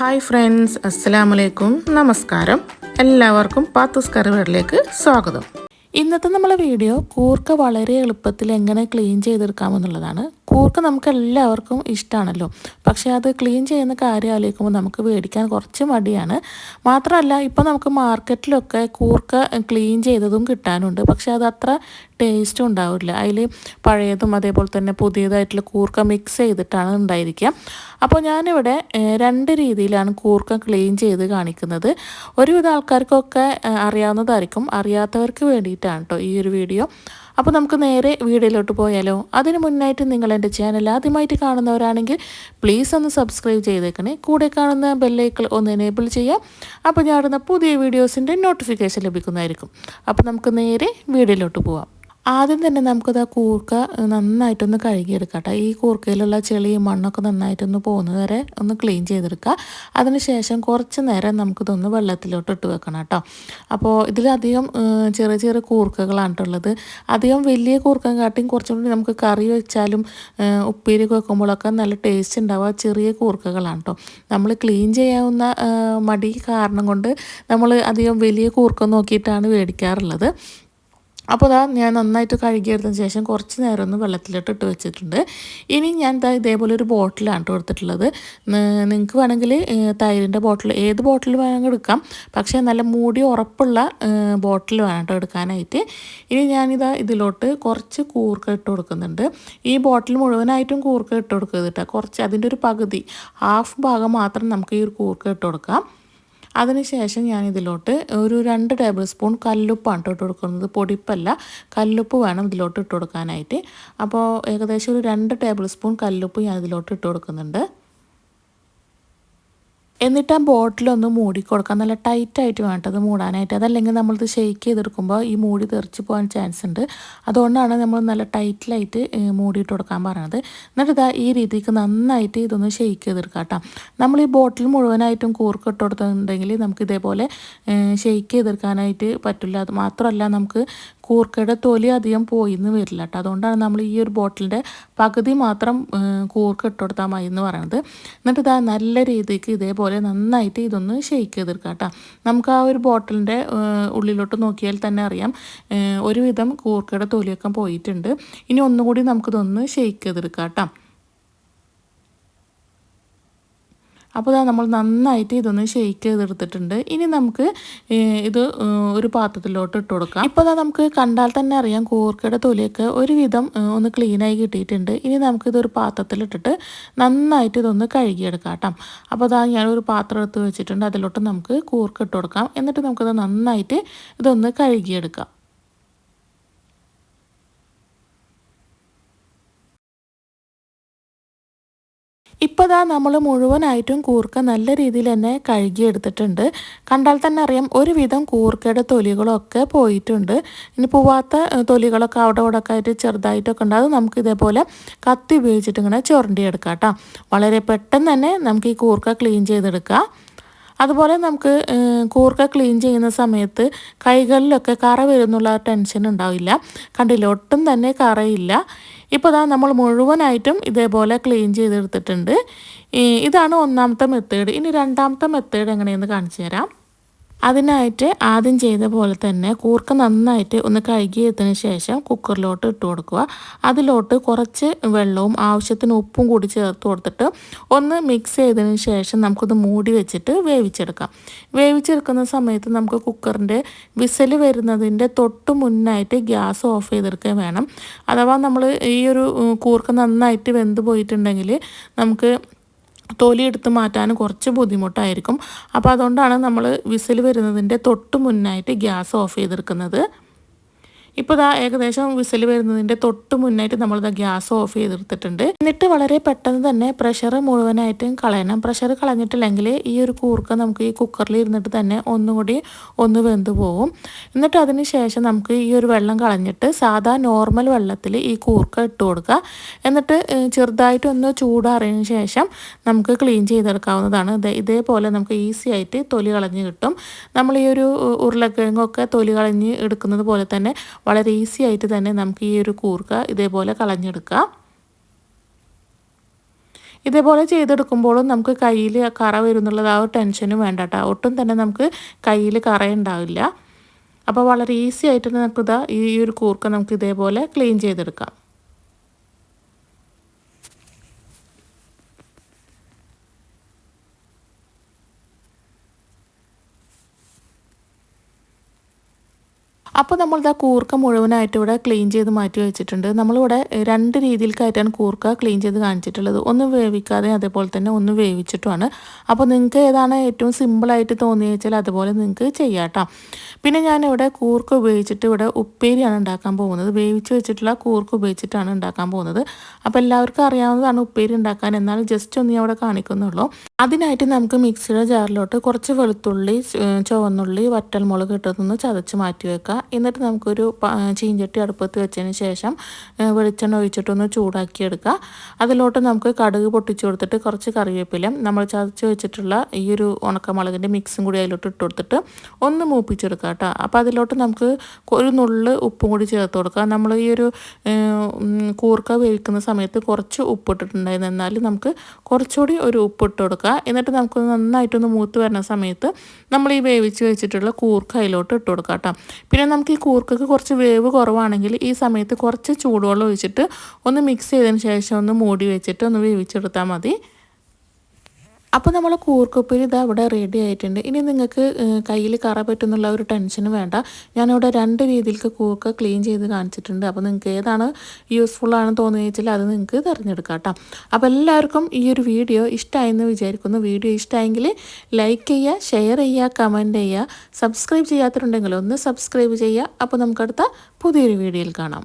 Hi friends അസ്സലാമു അലൈക്കും നമസ്കാരം എല്ലാവർക്കും പാത്തൂസ് കറിവേടിലേക്ക് സ്വാഗതം. ഇന്നത്തെ നമ്മളെ വീഡിയോ കൂർക്ക വളരെ എളുപ്പത്തിൽ എങ്ങനെ ക്ലീൻ ചെയ്തെടുക്കാമെന്നുള്ളതാണ്. കൂർക്ക നമുക്ക് എല്ലാവർക്കും ഇഷ്ടമാണല്ലോ പക്ഷേ അത് ക്ലീൻ ചെയ്യുന്ന കാര്യം ആലോചിക്കുമ്പോൾ നമുക്ക് മേടിക്കാൻ കുറച്ച് മടിയാണ്. മാത്രമല്ല ഇപ്പോൾ നമുക്ക് മാർക്കറ്റിലൊക്കെ കൂർക്ക ക്ലീൻ ചെയ്തതും കിട്ടാനുണ്ട്. പക്ഷേ അത് അത്ര ടേസ്റ്റും ഉണ്ടാവില്ല. അതിൽ പഴയതും അതേപോലെ തന്നെ പുതിയതായിട്ടുള്ള കൂർക്ക മിക്സ് ചെയ്തിട്ടാണ് ഉണ്ടായിരിക്കുക. അപ്പോൾ ഞാനിവിടെ രണ്ട് രീതിയിലാണ് കൂർക്ക ക്ലീൻ ചെയ്ത് കാണിക്കുന്നത്. ഒരുവിധ ആൾക്കാർക്കൊക്കെ അറിയാവുന്നതായിരിക്കും. അറിയാത്തവർക്ക് വേണ്ടിയിട്ടാണ് കേട്ടോ ഈ ഒരു വീഡിയോ. അപ്പോൾ നമുക്ക് നേരെ വീഡിയോയിലോട്ട് പോയാലോ? അതിന് മുന്നായിട്ട് നിങ്ങൾ എന്റെ ചാനൽ ആദ്യമായിട്ട് കാണുന്നവരാണെങ്കിൽ പ്ലീസ് ഒന്ന് സബ്സ്ക്രൈബ് ചെയ്തേക്കണേ. കൂടെ കാണുന്ന ബെല്ലൈക്കൾ ഒന്ന് എനേബിൾ ചെയ്യാം അപ്പോൾ ഞാൻ പുതിയ വീഡിയോസിന്റെ നോട്ടിഫിക്കേഷൻ ലഭിക്കുന്നതായിരിക്കും. അപ്പോൾ നമുക്ക് നേരെ വീഡിയോയിലോട്ട് പോവാം. ആദ്യം തന്നെ നമുക്കത് ആ കൂർക്ക നന്നായിട്ടൊന്ന് കഴുകിയെടുക്കാം ഈ കൂർക്കയിലുള്ള ചെളിയും മണ്ണൊക്കെ നന്നായിട്ടൊന്ന് പോകുന്നത് വരെ ഒന്ന് ക്ലീൻ ചെയ്തെടുക്കുക. അതിനുശേഷം കുറച്ച് നേരം നമുക്കിതൊന്ന് വെള്ളത്തിലോട്ട് ഇട്ട് വെക്കണം കേട്ടോ. അപ്പോൾ ഇതിലധികം ചെറിയ ചെറിയ കൂർക്കകളാണ് ഉള്ളത് അധികം വലിയ കൂർക്കം കാട്ടിയും കുറച്ചും കൂടി നമുക്ക് കറി വെച്ചാലും ഉപ്പേരി വെക്കുമ്പോഴൊക്കെ നല്ല ടേസ്റ്റ് ഉണ്ടാവുക ചെറിയ കൂർക്കകളാണ് കേട്ടോ. നമ്മൾ ക്ലീൻ ചെയ്യാവുന്ന മടി കാരണം കൊണ്ട് നമ്മൾ അധികം വലിയ കൂർക്കം നോക്കിയിട്ടാണ് മേടിക്കാറുള്ളത് അപ്പോൾ അതാ ഞാൻ നന്നായിട്ട് കഴുകിയെടുത്തതിന് ശേഷം കുറച്ച് നേരം ഒന്ന് വെള്ളത്തിലിട്ട് ഇട്ട് വെച്ചിട്ടുണ്ട്. ഇനി ഞാൻ ദാ ഇതേപോലെ ഒരു ബോട്ടിലാണ് ട്ടോ എടുത്തിട്ടുള്ളത്. നിങ്ങൾക്ക് വേണമെങ്കിൽ തൈരിന്റെ ബോട്ടിൽ ഏത് ബോട്ടിൽ വേണമെങ്കിൽ എടുക്കാം. പക്ഷേ നല്ല മൂടി ഉറപ്പുള്ള ബോട്ടിൽ വേണം കേട്ടോ എടുക്കാനായിട്ട്. ഇനി ഞാനിതാ ഇതിലോട്ട് കുറച്ച് കൂർക്ക ഇട്ട് കൊടുക്കുന്നുണ്ട്. ഈ ബോട്ടിൽ മുഴുവനായിട്ടും കൂർക്ക ഇട്ട് കൊടുക്കുക കേട്ടോ. കുറച്ച് അതിന്റെ ഒരു പകുതി ഹാഫ് ഭാഗം മാത്രം നമുക്ക് ഈ ഒരു കൂർക്ക ഇട്ട് കൊടുക്കാം. അതിനുശേഷം ഞാൻ ഇതിലോട്ട് ഒരു രണ്ട് ടേബിൾ സ്പൂൺ കല്ലുപ്പാണ് ട്ടോ ഇട്ട് കൊടുക്കുന്നത്. പൊടിപ്പല്ല കല്ലുപ്പ് വേണം ഇതിലോട്ട് ഇട്ട് കൊടുക്കാനായിട്ട്. അപ്പോൾ ഏകദേശം ഒരു രണ്ട് ടേബിൾ സ്പൂൺ കല്ലുപ്പ് ഞാൻ ഇതിലോട്ട് ഇട്ട് കൊടുക്കുന്നുണ്ട്. എന്നിട്ട് ആ ബോട്ടിലൊന്ന് മൂടി കൊടുക്കാം നല്ല ടൈറ്റായിട്ട് വേണ്ടത് മൂടാനായിട്ട്. അതല്ലെങ്കിൽ നമ്മളിത് ഷെയ്ക്ക് ചെയ്തെടുക്കുമ്പോൾ ഈ മൂടി തെറിച്ച് പോകാൻ ചാൻസ് ഉണ്ട്. അതുകൊണ്ടാണ് നമ്മൾ നല്ല ടൈറ്റിലായിട്ട് മൂടിയിട്ട് കൊടുക്കാൻ പറയണത്. എന്നിട്ട് ഇതാ ഈ രീതിക്ക് നന്നായിട്ട് ഇതൊന്ന് ഷെയ്ക്ക് ചെയ്തെടുക്കാം കേട്ടോ. നമ്മൾ ഈ ബോട്ടിൽ മുഴുവനായിട്ടും കൂർക്ക് ഇട്ട് കൊടുത്തിട്ടുണ്ടെങ്കിൽ നമുക്ക് ഇതേപോലെ ഷെയ്ക്ക് ചെയ്തെടുക്കാനായിട്ട് പറ്റില്ല. അത് മാത്രമല്ല നമുക്ക് കൂർക്കയുടെ തൊലി അധികം പോയിന്ന് വരില്ല കേട്ടോ അതുകൊണ്ടാണ് നമ്മൾ ഈ ഒരു ബോട്ടിലിന്റെ പകുതി മാത്രം കൂർക്ക ഇട്ട് കൊടുത്താൽ മതി എന്ന് പറയുന്നത് എന്നിട്ട് ഇതാ നല്ല രീതിക്ക് ഇതേപോലെ നന്നായിട്ട് ഇതൊന്ന് ഷെയ്ക്ക് ചെയ്തെടുക്കാം കേട്ടോ നമുക്ക് ആ ഒരു ബോട്ടിലിന്റെ ഉള്ളിലോട്ട് നോക്കിയാൽ തന്നെ അറിയാം ഒരുവിധം കൂർക്കയുടെ തൊലിയൊക്കെ പോയിട്ടുണ്ട്. ഇനി ഒന്നുകൂടി നമുക്കിതൊന്ന് ഷെയ്ക്ക് ചെയ്തെടുക്കാം കേട്ടോ അപ്പോൾ ഇതാ നമ്മൾ നന്നായിട്ട് ഇതൊന്ന് ഷെയ്ക്ക് ചെയ്തെടുത്തിട്ടുണ്ട്. ഇനി നമുക്ക് ഇത് ഒരു പാത്രത്തിലോട്ട് ഇട്ട് കൊടുക്കാം. ഇപ്പോൾ ദാ നമുക്ക് കണ്ടാൽ തന്നെ അറിയാം കൂർക്കയുടെ തൊലിയൊക്കെ ഒരുവിധം ഒന്ന് ക്ലീനായി കിട്ടിയിട്ടുണ്ട്. ഇനി നമുക്കിതൊരു പാത്രത്തിലിട്ടിട്ട് നന്നായിട്ട് ഇതൊന്ന് കഴുകിയെടുക്കാം കേട്ടോ. അപ്പോൾ അതാ ഒരു പാത്രം എടുത്ത് വെച്ചിട്ടുണ്ട്. അതിലോട്ട് നമുക്ക് കൂർക്ക ഇട്ട് കൊടുക്കാം. എന്നിട്ട് നമുക്കത് നന്നായിട്ട് ഇതൊന്ന് കഴുകിയെടുക്കാം. ഇപ്പോൾ ദാ നമ്മൾ മുഴുവനായിട്ടും കൂർക്ക നല്ല രീതിയിൽ തന്നെ കഴുകിയെടുത്തിട്ടുണ്ട്. കണ്ടാൽ തന്നെ അറിയാം ഒരുവിധം കൂർക്കയുടെ തൊലികളൊക്കെ പോയിട്ടുണ്ട്. ഇനി പോവാത്ത തൊലികളൊക്കെ അവിടെ ഇവിടെ ഒക്കെ ആയിട്ട് ചെറുതായിട്ടൊക്കെ ഉണ്ട്. അത് നമുക്ക് ഇതേപോലെ കത്തി ഉപയോഗിച്ചിട്ട് ഇങ്ങനെ ചുരണ്ടിയെടുക്കാം കേട്ടോ. വളരെ പെട്ടെന്ന് തന്നെ നമുക്ക് ഈ കൂർക്ക ക്ലീൻ ചെയ്തെടുക്കാം. അതുപോലെ നമുക്ക് കൂർക്ക ക്ലീൻ ചെയ്യുന്ന സമയത്ത് കൈകളിലൊക്കെ കറ വരുന്നുള്ള ടെൻഷൻ ഉണ്ടാവില്ല. കണ്ടില്ല? ഒട്ടും തന്നെ കറയില്ല. ഇപ്പോൾ ഇതാ നമ്മൾ മുഴുവനായിട്ടും ഇതേപോലെ ക്ലീൻ ചെയ്തെടുത്തിട്ടുണ്ട്. ഇതാണ് ഒന്നാമത്തെ മെത്തേഡ് ഇനി രണ്ടാമത്തെ മെത്തേഡ് എങ്ങനെയെന്ന് കാണിച്ചു തരാം. അതിനായിട്ട് ആദ്യം ചെയ്ത പോലെ തന്നെ കൂർക്ക നന്നായിട്ട് ഒന്ന് കഴുകിയതിന് ശേഷം കുക്കറിലോട്ട് ഇട്ട് കൊടുക്കുക. അതിലോട്ട് കുറച്ച് വെള്ളവും ആവശ്യത്തിന് ഉപ്പും കൂടി ചേർത്ത് കൊടുത്തിട്ട് ഒന്ന് മിക്സ് ചെയ്തതിന് ശേഷം നമുക്കത് മൂടി വെച്ചിട്ട് വേവിച്ചെടുക്കാം. വേവിച്ചെടുക്കുന്ന സമയത്ത് നമുക്ക് കുക്കറിന്റെ വിസൽ വരുന്നതിന്റെ തൊട്ട് മുന്നായിട്ട് ഗ്യാസ് ഓഫ് ചെയ്തെടുക്കുക വേണം. അഥവാ നമ്മൾ ഈ ഒരു കൂർക്ക നന്നായിട്ട് വെന്ത് പോയിട്ടുണ്ടെങ്കിൽ നമുക്ക് തൊലി എടുത്ത് മാറ്റാൻ കുറച്ച് ബുദ്ധിമുട്ടായിരിക്കും. അപ്പോൾ അതുകൊണ്ടാണ് നമ്മൾ വിസിൽ വരുന്നതിന്റെ തൊട്ട് മുന്നായിട്ട് ഗ്യാസ് ഓഫ് ചെയ്തെടുക്കുന്നത്. ഇപ്പോൾ ഇതാ ഏകദേശം വിസിൽ വരുന്നതിന്റെ തൊട്ട് മുന്നായിട്ട് നമ്മളിതാ ഗ്യാസ് ഓഫ് ചെയ്തെടുത്തിട്ടുണ്ട്. എന്നിട്ട് വളരെ പെട്ടെന്ന് തന്നെ പ്രഷർ മുഴുവനായിട്ടും കളയണം. പ്രഷർ കളഞ്ഞിട്ടില്ലെങ്കിൽ ഈ ഒരു കൂർക്ക നമുക്ക് ഈ കുക്കറിൽ ഇരുന്നിട്ട് തന്നെ ഒന്നുകൂടി ഒന്ന് വെന്ത് പോകും എന്നിട്ട് അതിന് ശേഷം നമുക്ക് ഈ ഒരു വെള്ളം കളഞ്ഞിട്ട് സാധാ നോർമൽ വെള്ളത്തിൽ ഈ കൂർക്ക ഇട്ട് കൊടുക്കുക. എന്നിട്ട് ചെറുതായിട്ട് ചെറുതായിട്ടൊന്ന് ചൂടാറിയതിന് ശേഷം നമുക്ക് ക്ലീൻ ചെയ്തെടുക്കാവുന്നതാണ്. ഇതേപോലെ നമുക്ക് ഈസി ആയിട്ട് തൊലി കളഞ്ഞ് കിട്ടും. നമ്മൾ ഈ ഒരു ഉരുളക്കിഴങ്ങൊക്കെ തൊലി കളഞ്ഞ് എടുക്കുന്നത് പോലെ തന്നെ വളരെ ഈസി ആയിട്ട് തന്നെ നമുക്ക് ഈ ഒരു കൂർക്ക ഇതേപോലെ കളഞ്ഞെടുക്കാം. ഇതേപോലെ ചെയ്തെടുക്കുമ്പോഴും നമുക്ക് കയ്യിൽ കറ വരുന്നുള്ളത് ആ ഒരു ടെൻഷനും വേണ്ട കേട്ടോ ഒട്ടും തന്നെ നമുക്ക് കയ്യിൽ കറ ഉണ്ടാവില്ല അപ്പോൾ വളരെ ഈസി ആയിട്ട് നമുക്കിതാ ഈ ഒരു കൂർക്ക നമുക്ക് ഇതേപോലെ ക്ലീൻ ചെയ്തെടുക്കാം. അപ്പോൾ നമ്മളിതാ കൂർക്ക മുഴുവനായിട്ട് ഇവിടെ ക്ലീൻ ചെയ്ത് മാറ്റി വെച്ചിട്ടുണ്ട്. നമ്മളിവിടെ രണ്ട് രീതിയിലേക്കായിട്ടാണ് കൂർക്ക ക്ലീൻ ചെയ്ത് കാണിച്ചിട്ടുള്ളത്. ഒന്ന് വേവിക്കാതെ അതേപോലെ തന്നെ ഒന്ന് വേവിച്ചിട്ടുമാണ്. അപ്പോൾ നിങ്ങൾക്ക് ഏതാണ് ഏറ്റവും സിമ്പിളായിട്ട് തോന്നിയെന്ന് വെച്ചാൽ അതുപോലെ നിങ്ങൾക്ക് ചെയ്യാം പിന്നെ ഞാനിവിടെ ഇവിടെ കൂർക്ക ഉപയോഗിച്ചിട്ട് ഇവിടെ ഉപ്പേരിയാണ് ഉണ്ടാക്കാൻ പോകുന്നത്. വേവിച്ച് വെച്ചിട്ടുള്ള കൂർക്ക ഉപയോഗിച്ചിട്ടാണ് ഉണ്ടാക്കാൻ പോകുന്നത്. അപ്പോൾ എല്ലാവർക്കും അറിയാവുന്നതാണ് ഉപ്പേരി ഉണ്ടാക്കാൻ. എന്നാൽ ജസ്റ്റ് ഒന്ന് ഞാൻ അവിടെ കാണിക്കുന്നുള്ളൂ. അതിനായിട്ട് നമുക്ക് മിക്സിയുടെ ജാറിലോട്ട് കുറച്ച് വെളുത്തുള്ളി ചുവന്നുള്ളി വറ്റൽമുളക് ഇട്ടതൊന്ന് ചതച്ച് മാറ്റി വെക്കുക. എന്നിട്ട് നമുക്കൊരു ചീഞ്ചട്ടി അടുപ്പത്ത് വെച്ചതിന് ശേഷം വെളിച്ചെണ്ണ ഒഴിച്ചിട്ടൊന്ന് ചൂടാക്കിയെടുക്കുക. അതിലോട്ട് നമുക്ക് കടുക് പൊട്ടിച്ചു കൊടുത്തിട്ട് കുറച്ച് കറിവേപ്പില നമ്മൾ ചതച്ച് വെച്ചിട്ടുള്ള ഈ ഒരു ഉണക്കമുളകിന്റെ മിക്സും കൂടി അതിലോട്ട് ഇട്ട് കൊടുത്തിട്ട് ഒന്ന് മൂപ്പിച്ചെടുക്കുക കേട്ടോ. അപ്പോൾ അതിലോട്ട് നമുക്ക് ഒരു നുള്ള് ഉപ്പും കൂടി ചേർത്ത് കൊടുക്കുക. നമ്മൾ ഈ ഒരു കൂർക്ക വേവിക്കുന്ന സമയത്ത് കുറച്ച് ഉപ്പിട്ടിട്ടുണ്ടായിരുന്നു. എന്നാൽ നമുക്ക് കുറച്ചുകൂടി ഒരു ഉപ്പ് ഇട്ട് കൊടുക്കുക എന്നിട്ട് നമുക്ക് നന്നായിട്ടൊന്ന് മൂത്ത് വരുന്ന സമയത്ത് നമ്മൾ ഈ വേവിച്ച് വെച്ചിട്ടുള്ള കൂർക്ക അതിലോട്ട് ഇട്ട് കൊടുക്കുക കേട്ടോ. പിന്നെ നമുക്ക് ഈ കൂർക്കക്ക് കുറച്ച് വേവ് കുറവാണെങ്കിൽ ഈ സമയത്ത് കുറച്ച് ചൂടുവെള്ളം ഒഴിച്ചിട്ട് ഒന്ന് മിക്സ് ചെയ്തതിന് ശേഷം ഒന്ന് മൂടി വെച്ചിട്ട് ഒന്ന് വേവിച്ചെടുത്താൽ മതി. അപ്പോൾ നമ്മൾ കൂർക്കുപ്പേരി ഇതാ ഇവിടെ റെഡി ആയിട്ടുണ്ട്. ഇനി നിങ്ങൾക്ക് കയ്യിൽ കറ പറ്റുന്നുള്ള ഒരു ടെൻഷന് വേണ്ട. ഞാനിവിടെ രണ്ട് രീതിയിലേക്ക് കൂർക്ക ക്ലീൻ ചെയ്ത് കാണിച്ചിട്ടുണ്ട്. അപ്പോൾ നിങ്ങൾക്ക് ഏതാണ് യൂസ്ഫുൾ ആണെന്ന് തോന്നുന്നത് വെച്ചാൽ അത് നിങ്ങൾക്ക് തിരഞ്ഞെടുക്കാം കേട്ടോ. അപ്പോൾ എല്ലാവർക്കും ഈ ഒരു വീഡിയോ ഇഷ്ടമായെന്ന് വിചാരിക്കുന്നു. വീഡിയോ ഇഷ്ടമായെങ്കിൽ ലൈക്ക് ചെയ്യുക ഷെയർ ചെയ്യുക കമന്റ് ചെയ്യുക. സബ്സ്ക്രൈബ് ചെയ്യാത്തിട്ടുണ്ടെങ്കിൽ ഒന്ന് സബ്സ്ക്രൈബ് ചെയ്യുക. അപ്പോൾ നമുക്കടുത്ത പുതിയൊരു വീഡിയോയിൽ കാണാം.